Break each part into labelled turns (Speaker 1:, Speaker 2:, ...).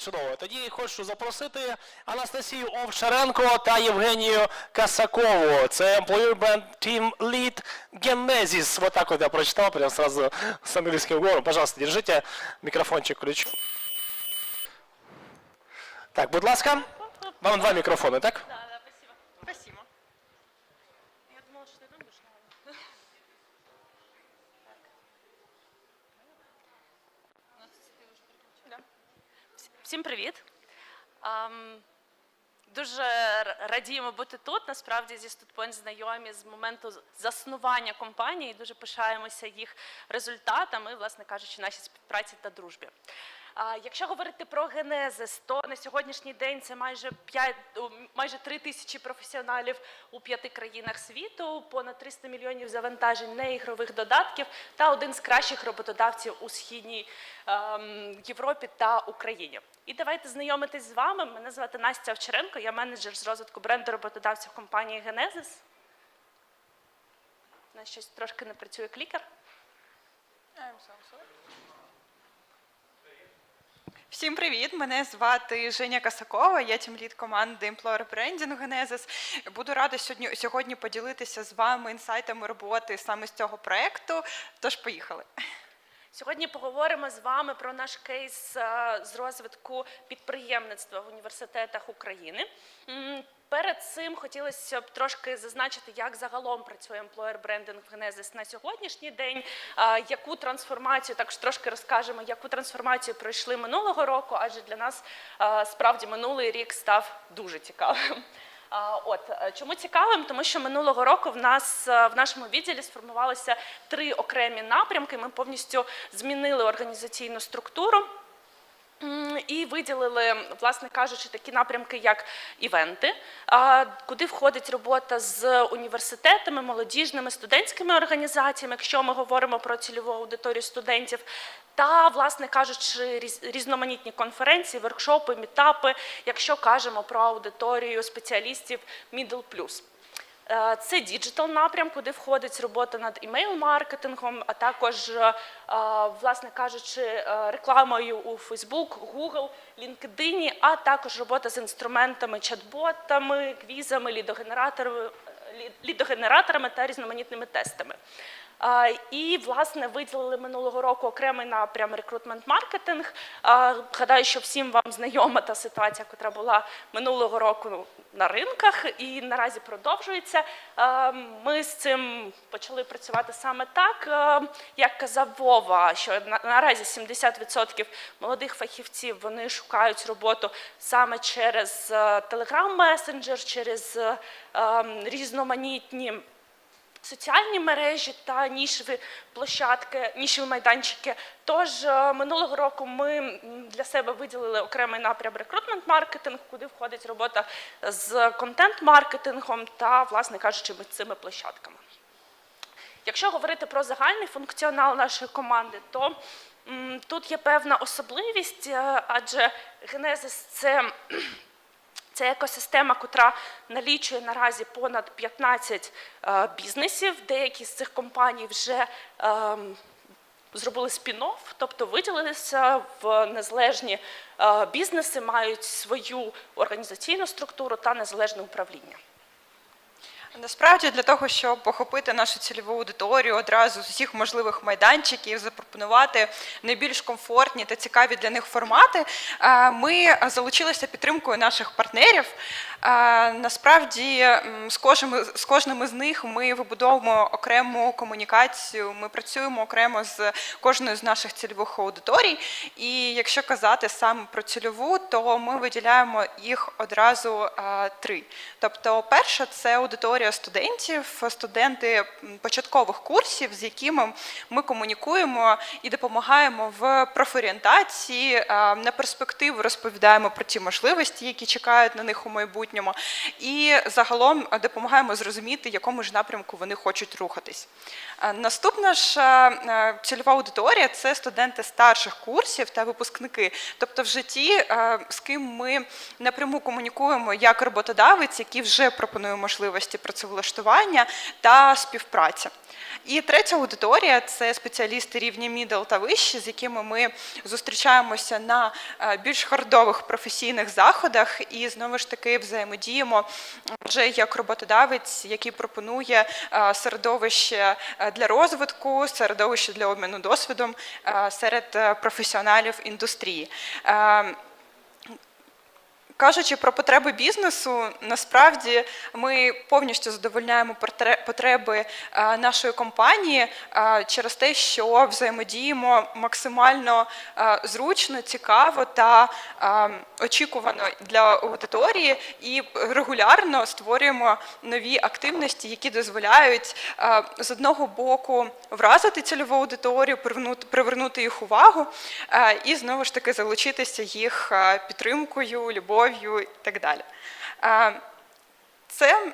Speaker 1: Чудово. Тоді хочу запросити Анастасію Овчаренко та Євгенію Касакову. Це Employer Band Team Lead Genesis. Вот так вот я прочитал, прям сразу с английским говором. Пожалуйста, держите микрофончик ключ. Так, будь ласка. Вам два мікрофони, так?
Speaker 2: Всім привіт. Дуже радіємо бути тут. Насправді зі Студпойнт знайомі з моменту заснування компанії. Дуже пишаємося їх результатами, власне кажучи, нашій співпраці та дружбі. Якщо говорити про генезис, то на сьогоднішній день це майже 5, майже 3 тисячі професіоналів у п'яти країнах світу, понад 300 мільйонів завантажень неігрових додатків та один з кращих роботодавців у східній ем, Європі та Україні. І давайте знайомитись з вами. Мене звати Настя Овчаренко, я менеджер з розвитку бренду роботодавців компанії Генезис. У нас щось трошки не працює клікер.
Speaker 3: Всім привіт! Мене звати Женя Касакова, я тімлід команди Employer Branding Genesis. Буду рада сьогодні, сьогодні поділитися з вами інсайтами роботи саме з цього проекту. Тож поїхали.
Speaker 2: Сьогодні поговоримо з вами про наш кейс е, з розвитку підприємництва в університетах України. Перед цим хотілося б трошки зазначити, як загалом працює employer branding Genesis на сьогоднішній день, яку трансформацію, також трошки розкажемо, яку трансформацію пройшли минулого року, адже для нас справді минулий рік став дуже цікавим. От е, чому цікавим? Тому що минулого року в нас е, в нашому відділі сформувалися три окремі напрямки. Ми повністю змінили організаційну структуру. І виділили, власне кажучи, такі напрямки, як івенти, куди входить робота з університетами, молодіжними, студентськими організаціями, якщо ми говоримо про цільову аудиторію студентів, та, власне кажучи, різ- різноманітні конференції, воркшопи, мітапи, якщо кажемо про аудиторію спеціалістів Middle Plus. Е, Це діджитал напрям, куди входить робота над імейл-маркетингом, а також, е, власне кажучи, е, рекламою у Facebook, Google, LinkedIn, а також робота з інструментами, чат-ботами, квізами, лідогенераторами, лідогенераторами та різноманітними тестами. І, власне, виділили минулого року окремий напрям рекрутмент-маркетинг. Гадаю, що всім вам знайома та ситуація, яка була минулого року на ринках і наразі продовжується. Ми з цим почали працювати саме так, як казав Вова, що на- наразі 70% молодих фахівців вони шукають роботу саме через телеграм-месенджер, через е, різноманітні соціальні мережі та нішеві площадки, нішеві майданчики. Тож е, минулого року ми для себе виділили окремий напрям рекрутмент-маркетинг, куди входить робота з контент-маркетингом та, власне кажучи, цими площадками. Якщо говорити про загальний функціонал нашої команди, то тут є певна особливість, е, адже Генезис це це екосистема, котра налічує наразі понад 15 е, бізнесів. Деякі з цих компаній вже ем, зробили спін-офф, тобто виділилися в незалежні е, бізнеси, мають свою організаційну структуру та незалежне управління.
Speaker 3: Насправді для того, щоб охопити нашу цільову аудиторію одразу з усіх можливих майданчиків, запропонувати найбільш комфортні та цікаві для них формати, е, ми залучилися підтримкою наших партнерів. Е, Насправді з кожним, з кожним із них ми вибудовуємо окрему комунікацію, ми працюємо окремо з кожною з наших цільових аудиторій. І якщо казати саме про цільову, то ми виділяємо їх одразу е, три. Тобто, перша це аудиторія студентів, студенти початкових курсів, з якими ми комунікуємо і допомагаємо в профорієнтації, е, на перспективу розповідаємо про ті можливості, які чекають на них у майбутньому, і загалом допомагаємо зрозуміти, якому ж напрямку вони хочуть рухатись. Е, Наступна ж е, цільова аудиторія це студенти старших курсів та випускники. Тобто, в житті з ким ми напряму комунікуємо як роботодавець, який вже пропонує можливості працевлаштування та співпраця. І третя аудиторія це спеціалісти рівня мідл та вищі, з якими ми зустрічаємося на е, більш хардових професійних заходах і знову ж таки взаємодіємо вже як роботодавець, який пропонує е, середовище е, для розвитку, середовище для обміну досвідом серед професіоналів індустрії. Кажучи про потреби бізнесу, насправді ми повністю задовольняємо потре- потреби е, нашої компанії е, через те, що взаємодіємо максимально е, зручно, цікаво та очікувано для аудиторії і регулярно створюємо нові активності, які дозволяють з одного боку вразити цільову аудиторію, привернути, їх увагу і знову ж таки залучитися їх підтримкою, любов'ю і так далі. Е, Це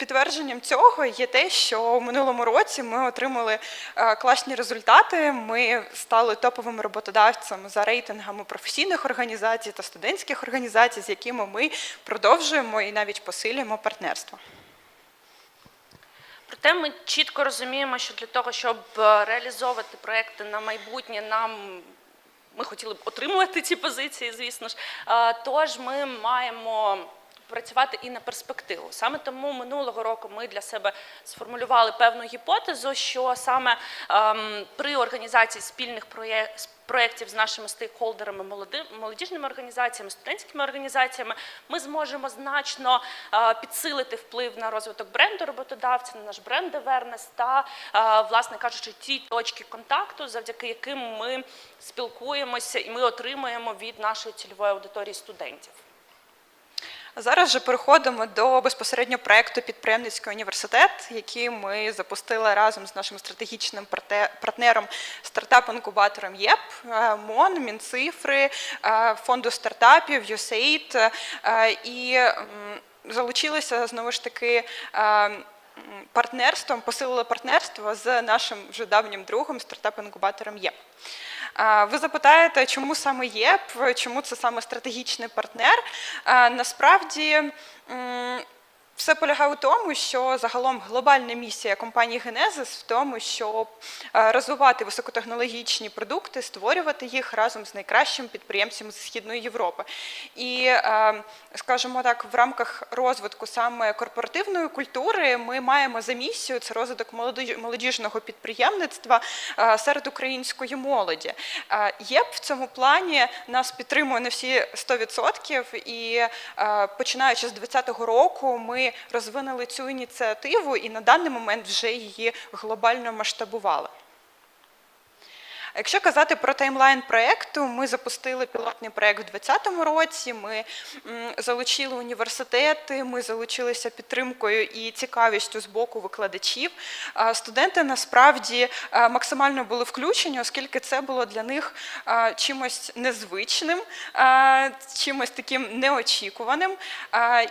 Speaker 3: підтвердженням цього є те, що в минулому році ми отримали е, класні результати. Ми стали топовим роботодавцем за рейтингами професійних організацій та студентських організацій, з якими ми продовжуємо і навіть посилюємо партнерство.
Speaker 2: Проте ми чітко розуміємо, що для того, щоб е, реалізовувати проекти на майбутнє, нам ми хотіли б отримувати ці позиції, звісно ж. Е, Тож ми маємо працювати і на перспективу. Саме тому минулого року ми для себе сформулювали певну гіпотезу, що саме ем, при організації спільних проєктів проєктів з нашими стейкхолдерами, молодіжними організаціями, студентськими організаціями, ми зможемо значно е, підсилити вплив на розвиток бренду роботодавця, на наш бренд Awareness та, е, власне кажучи, ті точки контакту, завдяки яким ми спілкуємося і ми отримуємо від нашої цільової аудиторії студентів.
Speaker 3: Зараз же переходимо до безпосередньо проекту підприємницький університет, який ми запустили разом з нашим стратегічним партнером стартап-інкубатором ЄП, е, МОН, Мінцифри, е, фонду стартапів, USAID, е, і залучилися знову ж таки. Партнерством посилили партнерство з нашим вже давнім другом стартап-інкубатором ЄП. Ви запитаєте, чому саме ЄП, чому це саме стратегічний партнер? Насправді все полягає у тому, що загалом глобальна місія компанії Genesis в тому, щоб е, розвивати високотехнологічні продукти, створювати їх разом з найкращими підприємцями з Східної Європи. І, е, скажімо так, в рамках розвитку саме корпоративної культури ми маємо за місію це розвиток молоді- молодіжного підприємництва е, серед української молоді. ЄП в цьому плані нас підтримує на всі 100% і починаючи з 2020 року ми розвинули цю ініціативу і на даний момент вже її глобально масштабували. Якщо казати про таймлайн проєкту, ми запустили пілотний проєкт у 2020 році. Ми залучили університети, ми залучилися підтримкою і цікавістю з боку викладачів. Студенти насправді е, максимально були включені, оскільки це було для них е, чимось незвичним, е, чимось таким неочікуваним.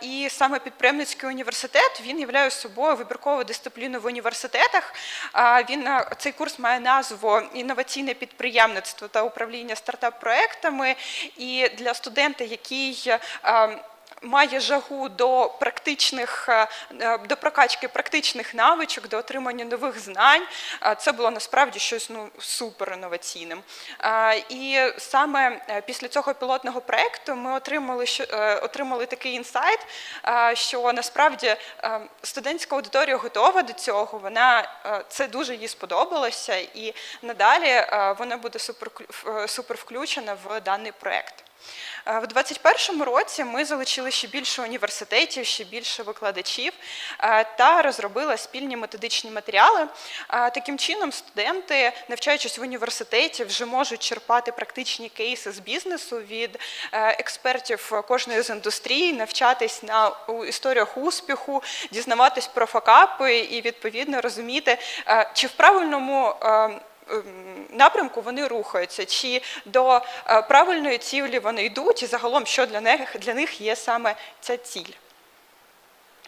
Speaker 3: І саме підприємницький університет він являє собою вибіркову дисципліну в університетах. Він цей курс має назву інноваційне підприємництво та управління стартап-проектами. І для студента, який е, має жагу до практичних е, е, до прокачки практичних навичок, до отримання нових знань. е, Це було насправді щось ну супер інноваційним. І саме після цього пілотного проекту ми отримали отримали такий інсайт, що насправді студентська аудиторія готова до цього. Вона це дуже їй сподобалося, і надалі вона буде супер супер включена в даний проект. Е, В 2021 році ми залучили ще більше університетів, ще більше викладачів е, та розробили спільні методичні матеріали. Е, Таким чином, студенти, навчаючись в університеті, вже можуть черпати практичні кейси з бізнесу від експертів кожної з індустрій, навчатись на історіях успіху, дізнаватись про факапи і відповідно розуміти, чи в правильному. Ем, Напрямку вони рухаються, чи до е, правильної цілі вони йдуть, і загалом, що для них для них є саме ця ціль.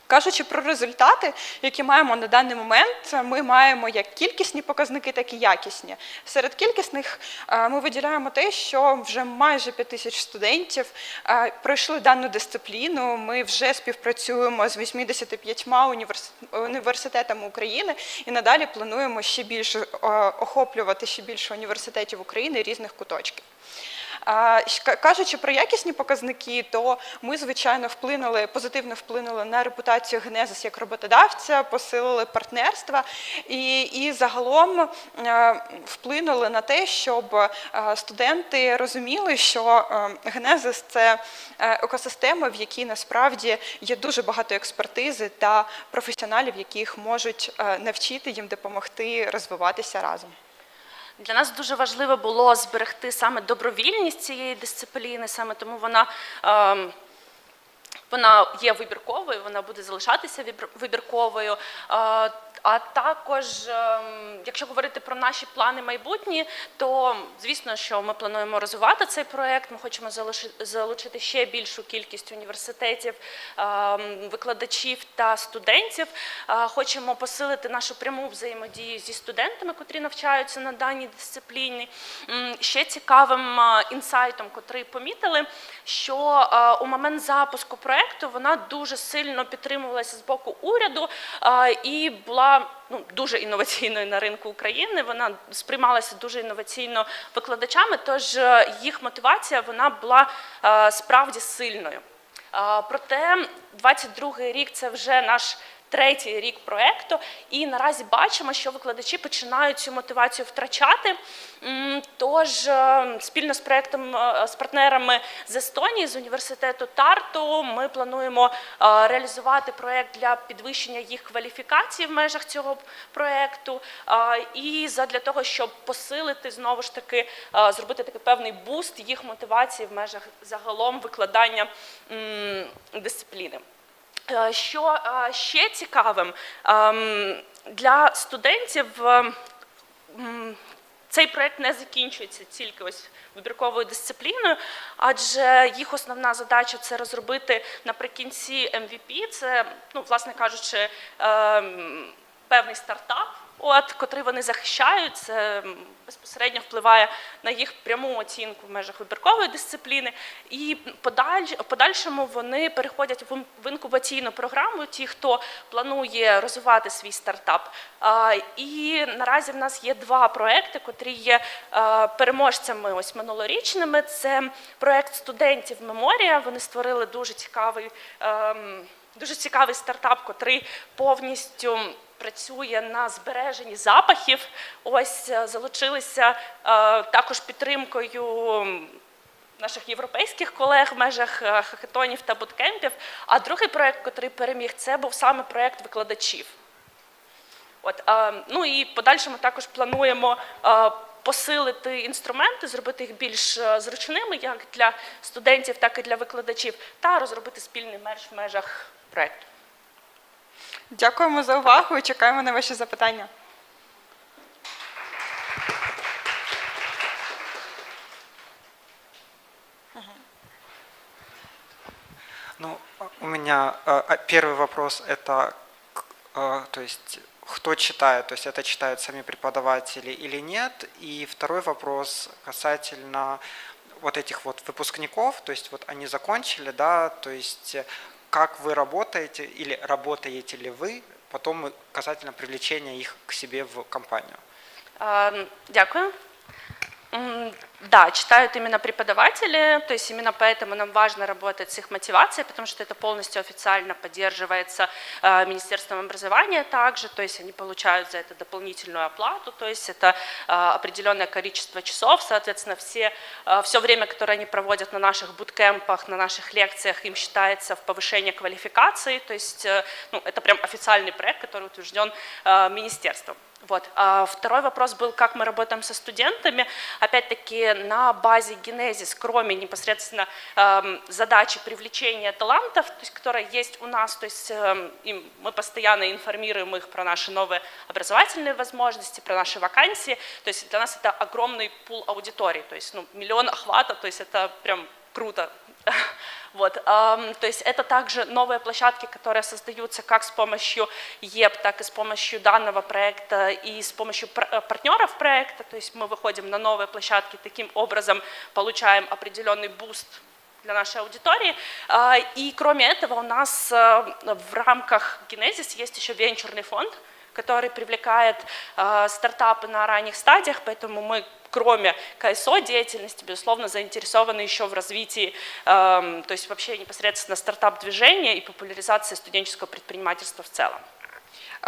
Speaker 3: Кажучи про результати, які маємо на даний момент, ми маємо як кількісні показники, так і якісні. Серед кількісних е, ми виділяємо те, що вже майже 5 тисяч студентів е, пройшли дану дисципліну. Ми вже співпрацюємо з 85 універс- університетами України і надалі плануємо ще більше е, охоплювати ще більше університетів України різних куточків. Кажучи про якісні показники, то ми, звичайно, вплинули, позитивно вплинули на репутацію Генезис як роботодавця, посилили партнерства і, і загалом е, вплинули на те, щоб е, студенти розуміли, що е, Генезис це екосистема, в якій насправді є дуже багато експертизи та професіоналів, яких можуть навчити їм допомогти розвиватися разом.
Speaker 2: Для нас дуже важливо було зберегти саме добровільність цієї дисципліни, саме тому вона. Вона є вибірковою, вона буде залишатися вибірковою. Е, А також, ем, якщо говорити про наші плани майбутні, то звісно, що ми плануємо розвивати цей проект. Ми хочемо залучити ще більшу кількість університетів, ем, викладачів та студентів. Е, Хочемо посилити нашу пряму взаємодію зі студентами, котрі навчаються на даній дисципліні. Ще цікавим е, інсайтом, котрий помітили, що е, у момент запуску проекту вона дуже сильно підтримувалася з боку уряду е, і була ну, дуже інноваційною на ринку України. Вона сприймалася дуже інноваційно викладачами, тож е, їх мотивація вона була справді сильною. Проте 22-й рік це вже наш третій рік проекту, і наразі бачимо, що викладачі починають цю мотивацію втрачати. Тож е, спільно з проектом е, з партнерами з Естонії, з університету Тарту, ми плануємо е, реалізувати проект для підвищення їх кваліфікації в межах цього проекту. І задля того, щоб посилити знову ж таки зробити такий певний буст їх мотивації в межах загалом викладання дисципліни. Е, Що е, ще цікавим ем, для студентів. е, Цей проект не закінчується тільки ось вибірковою дисципліною, адже їх основна задача це розробити наприкінці MVP, це, ну, власне кажучи, ем, певний стартап, от, котрий вони захищають. Це безпосередньо впливає на їх пряму оцінку в межах вибіркової дисципліни. І подаль, подальшому вони переходять в інкубаційну програму, ті, хто планує розвивати свій стартап. І наразі в нас є два проекти, котрі є переможцями ось минулорічними. Це проект студентів Меморія. Вони створили дуже цікавий. ем, Дуже цікавий стартап, котрий повністю працює на збереженні запахів. Ось е, залучилися е, також підтримкою наших європейських колег в межах е, хакатонів та буткемпів. А другий проект, котрий переміг, це був саме проект викладачів. От, ну і подальшому також плануємо посилити інструменти, зробити їх більш зручними як для студентів, так і для викладачів, та розробити спільний мерж в межах проекту.
Speaker 3: Дякуємо за увагу і чекаємо на ваші запитання.
Speaker 4: Ну, а- у меня э, а, первый вопрос это, к- э, то есть, кто читает, то есть это читают сами преподаватели или нет? И второй вопрос касательно вот этих вот выпускников, то есть вот они закончили, да, то есть э, как вы работаете или работаете ли вы потом и касательно привлечения их к себе в компанию?
Speaker 2: Э, Дякую. Да, читают именно преподаватели, то есть именно поэтому нам важно работать с их мотивацией, потому что это полностью официально поддерживается э, Министерством образования также, то есть они получают за это дополнительную оплату, то есть это э, определенное количество часов, соответственно, все, э, все время, которое они проводят на наших буткемпах, на наших лекциях, им считается в повышение квалификации, то есть ну, это прям официальный проект, который утвержден министерством. Вот. А второй вопрос был, как мы работаем со студентами. Опять-таки на базе Генезис, кроме непосредственно эм, задачи привлечения талантов, то есть, которая есть у нас, то есть эм, им, мы постоянно информируем их про наши новые образовательные возможности, про наши вакансии. То есть для нас это огромный пул аудитории, то есть ну, миллион охвата, то есть это прям круто Вот, ам, то есть это также новые площадки, которые создаются как с помощью ЕП, так и с помощью данного проекта и с помощью пар- э, партнеров проекта. То есть мы выходим на новые площадки, таким образом получаем определенный буст для нашей аудитории. А, И кроме этого у нас э, в рамках Genesis есть еще венчурный фонд, который привлекает э, стартапы на ранних стадиях, поэтому мы кроме КСО деятельности, безусловно, заинтересованы еще в развитии, эм, то есть вообще непосредственно стартап-движения и популяризации студенческого предпринимательства в целом.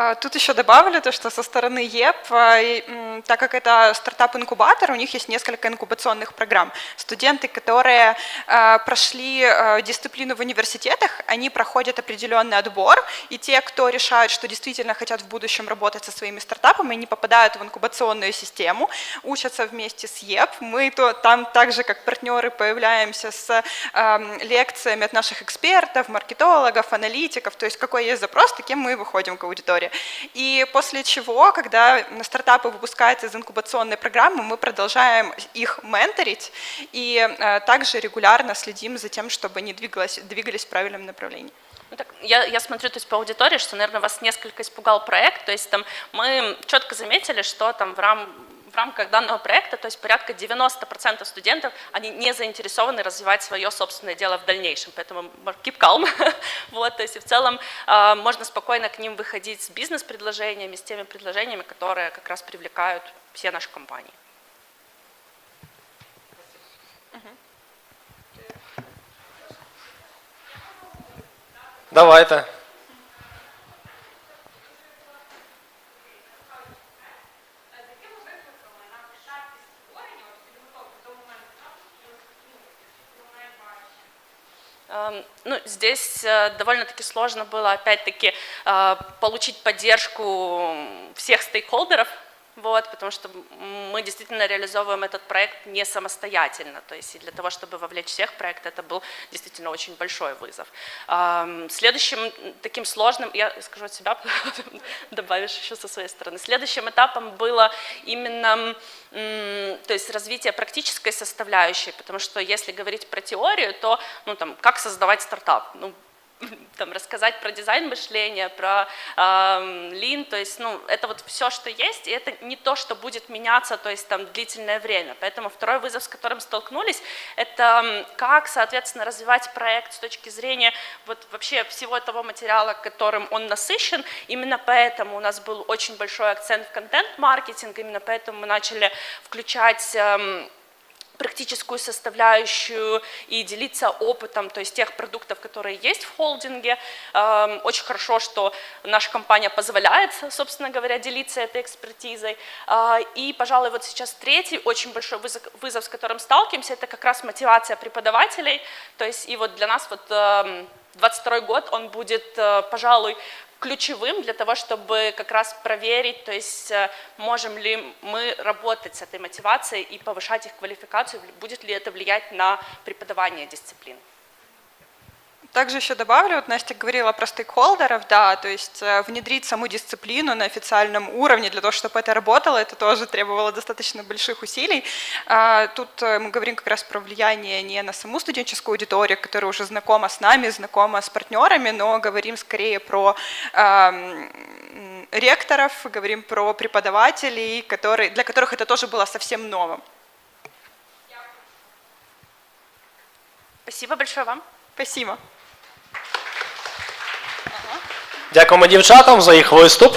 Speaker 3: А, Тут еще добавлю то, что со стороны ЕП, а, так как это стартап-инкубатор, у них есть несколько инкубационных программ. Студенты, которые а, прошли дисциплину в университетах, они проходят определенный отбор, и те, кто решают, что действительно хотят в будущем работать со своими стартапами, они попадают в инкубационную систему, учатся вместе с ЕП. Мы то, там также как партнеры появляемся с лекциями от наших экспертов, маркетологов, аналитиков, то есть какой есть запрос, таким мы выходим к аудитории. И после чего, когда стартапы выпускаются из инкубационной программы, мы продолжаем их менторить и э, также регулярно следим за тем, чтобы они двигались в правильном направлении.
Speaker 2: Ну, я, я смотрю то есть, по аудитории, что, наверное, вас несколько испугал проект. То есть там, мы четко заметили, что там в, рам, в рамках данного проекта, то есть порядка 90% студентов, они не заинтересованы развивать свое собственное дело в дальнейшем. Поэтому keep calm. вот, то есть и в целом э, можно спокойно к ним выходить с бизнес-предложениями, с теми предложениями, которые как раз привлекают все наши компании.
Speaker 1: Давайте.
Speaker 2: Ну, здесь э, довольно-таки сложно было, опять-таки, э, получить поддержку всех стейкхолдеров, вот, потому что мы действительно реализовываем этот проект не самостоятельно. То есть и для того, чтобы вовлечь всех в проект, это был действительно очень большой вызов. Следующим таким сложным, я скажу от себя, добавишь еще со своей стороны, следующим этапом было именно то есть развитие практической составляющей, потому что если говорить про теорию, то ну, там, как создавать стартап? Ну, там, рассказать про дизайн мышления, про лин, то есть, ну, это вот все, что есть, и это не то, что будет меняться, то есть, там, длительное время. Поэтому второй вызов, с которым столкнулись, это как, соответственно, развивать проект с точки зрения вот вообще всего того материала, которым он насыщен. Именно поэтому у нас был очень большой акцент в контент-маркетинг, именно поэтому мы начали включать эм, практическую составляющую и делиться опытом, то есть тех продуктов, которые есть в холдинге. Эм, Очень хорошо, что наша компания позволяет, собственно говоря, делиться этой экспертизой. А, И, пожалуй, вот сейчас третий очень большой вызов, с которым сталкиваемся, это как раз мотивация преподавателей. То есть и вот для нас вот эм, 22 год, он будет, э, пожалуй, ключевым для того, чтобы как раз проверить, то есть э, можем ли мы работать с этой мотивацией и повышать их квалификацию, будет ли это влиять на преподавание дисциплин.
Speaker 3: Также еще добавлю, вот Настя говорила про стейкхолдеров, да, то есть э, внедрить саму дисциплину на официальном уровне для того, чтобы это работало, это тоже требовало достаточно больших усилий. А, Тут э, мы говорим как раз про влияние не на саму студенческую аудиторию, которая уже знакома с нами, знакома с партнерами, но говорим скорее про ам, ректоров, говорим про преподавателей, которые, для которых это тоже было совсем новым.
Speaker 2: Спасибо большое вам.
Speaker 3: Спасибо.
Speaker 1: Дякуємо дівчатам за їх виступ.